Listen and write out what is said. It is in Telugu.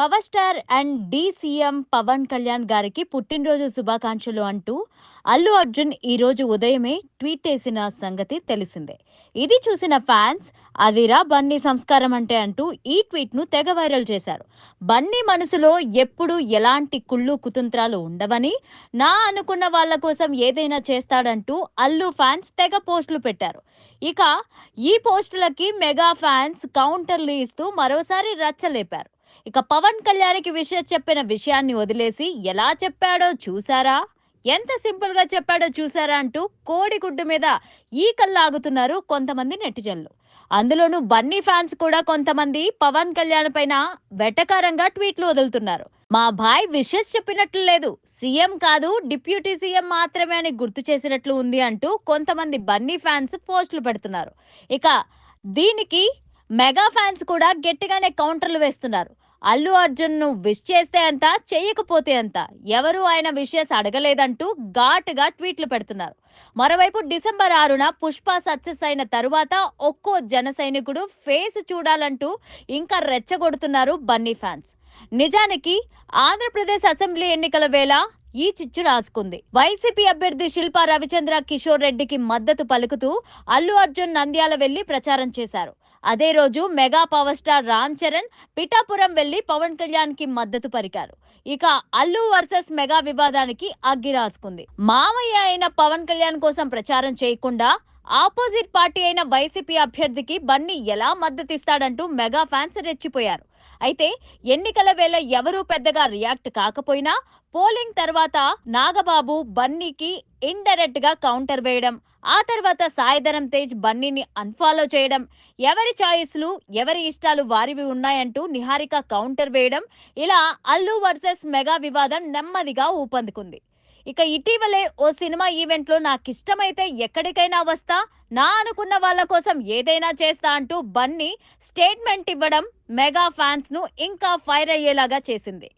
Power star and the CM Pavan Kalyan గారికి పుట్టినరోజు శుభాకాంక్షలు అంటూ అల్లు అర్జున్ ఈరోజు ఉదయమే ట్వీట్ చేసిన సంగతి తెలిసిందే. ఇది చూసిన ఫ్యాన్స్ అదిరా బన్నీ సంస్కారం అంటే అంటూ ఈ ట్వీట్ను తెగ వైరల్ చేశారు. బన్నీ మనసులో ఎప్పుడు ఎలాంటి కుళ్ళు కుతంత్రాలు ఉండవని నా అనుకున్న వాళ్ళ కోసం ఏదైనా చేస్తాడంటూ అల్లు ఫ్యాన్స్ తెగ పోస్టులు పెట్టారు. ఇక ఈ పోస్టులకి మెగా ఫ్యాన్స్ కౌంటర్లు ఇస్తూ మరోసారి రచ్చలేపారు. ఇక పవన్ కళ్యాణ్కి విషయం చెప్పిన విషయాన్ని వదిలేసి ఎలా చెప్పాడో చూసారా ఎంత సింపుల్గా చెప్పాడో చూసారా అంటూ కోడిగుడ్డు మీద ఈకల్లాగుతున్నారు కొంతమంది నెటిజన్లు. అందులోనూ బన్నీ ఫ్యాన్స్ కూడా కొంతమంది పవన్ కళ్యాణ్ పైన వెటకారంగా ట్వీట్లు వదులుతున్నారు. మా భాయ్ విషెస్ చెప్పినట్లు లేదు. సీఎం కాదు డిప్యూటీ సీఎం మాత్రమే అని గుర్తు చేసినట్లు ఉంది అంటూ కొంతమంది బన్నీ ఫ్యాన్స్ పోస్టులు పెడుతున్నారు. ఇక దీనికి మెగా ఫ్యాన్స్ కూడా గట్టిగానే కౌంటర్లు వేస్తున్నారు. అల్లు అర్జున్ను విష్ చేస్తే అంత చేయకపోతే అంత. ఎవరు ఆయన విషెస్ అడగలేదంటూ ఘాటుగా ట్వీట్లు పెడుతున్నారు. మరోవైపు డిసెంబర్ ఆరున పుష్ప సక్సెస్ అయిన తరువాత ఒక్కో జన సైనికుడు ఫేస్ చూడాలంటూ ఇంకా రెచ్చగొడుతున్నారు బన్నీ ఫ్యాన్స్. నిజానికి ఆంధ్రప్రదేశ్ అసెంబ్లీ ఎన్నికల వేళ ఈ చిచ్చు రాసుకుంది. వైసీపీ అభ్యర్థి శిల్పా రవిచంద్ర కిషోర్ రెడ్డికి మద్దతు పలుకుతూ అల్లు అర్జున్ నంద్యాల వెళ్ళి ప్రచారం చేశారు. అదే రోజు mega power star Ram Charan Pithapuram వెళ్ళి పవన్ కళ్యాణ్కి మద్దతు పరికారు ఇక అల్లు వర్సెస్ మెగా వివాదానికి అగ్గి రాసుకుంది. మామయ్య అయిన పవన్ కళ్యాణ్ కోసం ప్రచారం చేయకుండా ఆపోజిట్ పార్టీ అయిన వైసీపీ అభ్యర్థికి బన్నీ ఎలా మద్దతిస్తాడంటూ మెగా ఫ్యాన్స్ రెచ్చిపోయారు. అయితే ఎన్నికల వేళ ఎవరూ పెద్దగా రియాక్ట్ కాకపోయినా పోలింగ్ తర్వాత నాగబాబు బన్నీకి ఇండైరెక్ట్గా కౌంటర్ వేయడం ఆ తర్వాత సాయిధరం తేజ్ బన్నీని అన్ఫాలో చేయడం ఎవరి చాయిస్లు ఎవరి ఇష్టాలు వారివి ఉన్నాయంటూ నిహారిక కౌంటర్ వేయడం ఇలా అల్లు వర్సెస్ మెగా వివాదం నెమ్మదిగా ఊపందుకుంది. ఇక ఇటీవలే ఓ సినిమా ఈవెంట్లో నాకిష్టమైతే ఎక్కడికైనా వస్తా నా అనుకున్న వాళ్ళ కోసం ఏదైనా చేస్తా అంటూ బన్నీ స్టేట్మెంట్ ఇవ్వడం మెగా ఫ్యాన్స్ను ఇంకా ఫైర్ అయ్యేలాగా చేసింది.